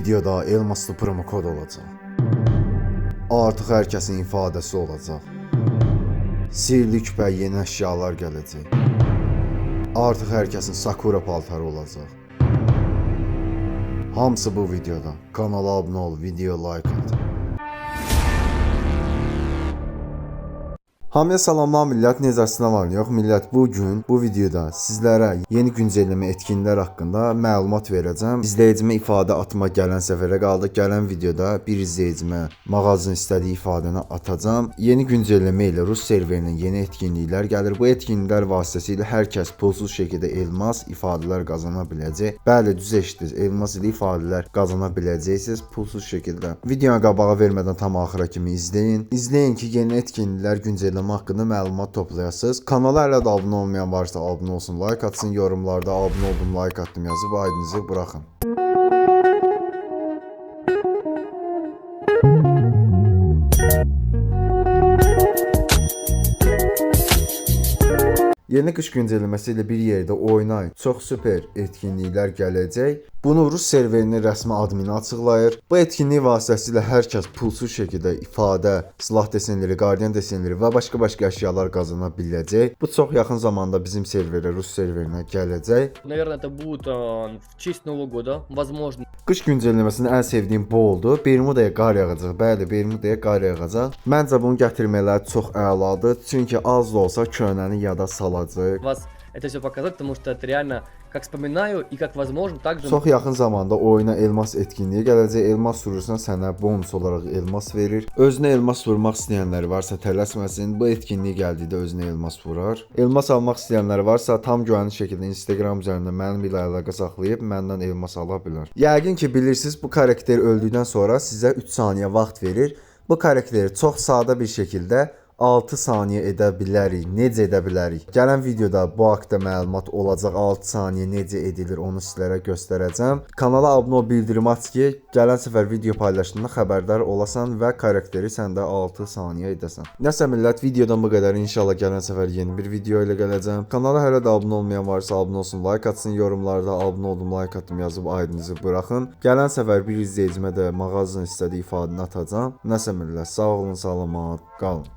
videoda elmaslı promo kod olacaq. Artıq hər kəsin ifadəsi olacaq. Sirli küpə yeni əşyalar gələcək. Artıq hər kəsin Sakura paltarı olacaq. Hamısı bu videoda. Kanala abunə ol, video like at. Hamıya salamlar millət, necəsiniz var? Yox millət, bu gün bu videoda sizlərə yeni güncəlləmə etkinliklər haqqında məlumat verəcəm. İzləyicimə ifadə atma gələn səfərə qaldı. Gələn videoda bir izləyicimə mağazanın istədiyi ifadəni atacağam. Yeni güncəlləmə ilə Rus serverinin yeni etkinliklər gəlir. Bu etkinliklər vasitəsilə hər kəs pulsuz şəkildə elmas ifadələr qazana biləcək. Bəli, düz eşitdiniz. Elmas ilə ifadələr qazana biləcəksiniz pulsuz şəkildə. Videonu qabağa vermədən tam axıra kimi izləyin. İzləyin ki, yeni etkinliklər güncəlləmə haqqında məlumat toplayasınız. Kanala hələ də abunə olmayan varsa abunə olsun, like atsın, yorumlarda abunə oldum, like atdım yazıb aydınızı buraxın. Yeni qış güncəlləməsi ilə bir yerdə oynayın. Çox super etkinliklər gələcək. Bunu Rus serverinin rəsmi admini açıqlayır. Bu etkinlik vasitəsilə hər kəs pulsuz şəkildə ifadə, silah desenləri, qardiyan desenləri və başqa-başqa əşyalar qazana biləcək. Bu çox yaxın zamanda bizim serverə, Rus serverinə gələcək. Наверное, это будет э, в честь Нового года, возможно. Qış güncəlləməsində ən sevdiyim bu oldu. Bermudaya qar yağacaq. Bəli, Bermudaya qar yağacaq. Məncə bunu gətirmələri çox əladır. Çünki az da olsa köhnəni yada salacaq. Вас это все показать, потому что это реально, как вспоминаю и как возможно, также Çox yaxın zamanda oyuna elmas etkinliyi gələcək. Elmas vurursan sənə bonus olaraq elmas verir. Özünə elmas vurmaq istəyənlər varsa tələsməsin. Bu etkinlik gəldikdə özünə elmas vurar. Elmas almaq istəyənlər varsa tam güvənli şəkildə Instagram üzərindən mənim ilə əlaqə saxlayıb məndən elmas ala bilər. Yəqin ki bilirsiniz bu karakter öldükdən sonra sizə 3 saniyə vaxt verir. Bu karakteri çox sadə bir şəkildə 6 saniyə edə bilərik. Necə edə bilərik? Gələn videoda bu haqqda məlumat olacaq. 6 saniyə necə edilir onu sizlərə göstərəcəm. Kanala abunə ol, bildirim aç ki, gələn səfər video paylaşdığımda xəbərdar olasan və karakteri sən də 6 saniyə edəsən. Nəsə millət, videodan bu qədər. İnşallah gələn səfər yeni bir video ilə gələcəm. Kanala hələ də abunə olmayan varsa abunə olsun, like atsın, yorumlarda abunə oldum, like atdım yazıb aydınızı buraxın. Gələn səfər bir izləyicimə də mağazanın istədiyi ifadəni atacağam. Nəsə millət, sağ olun, salamat qalın.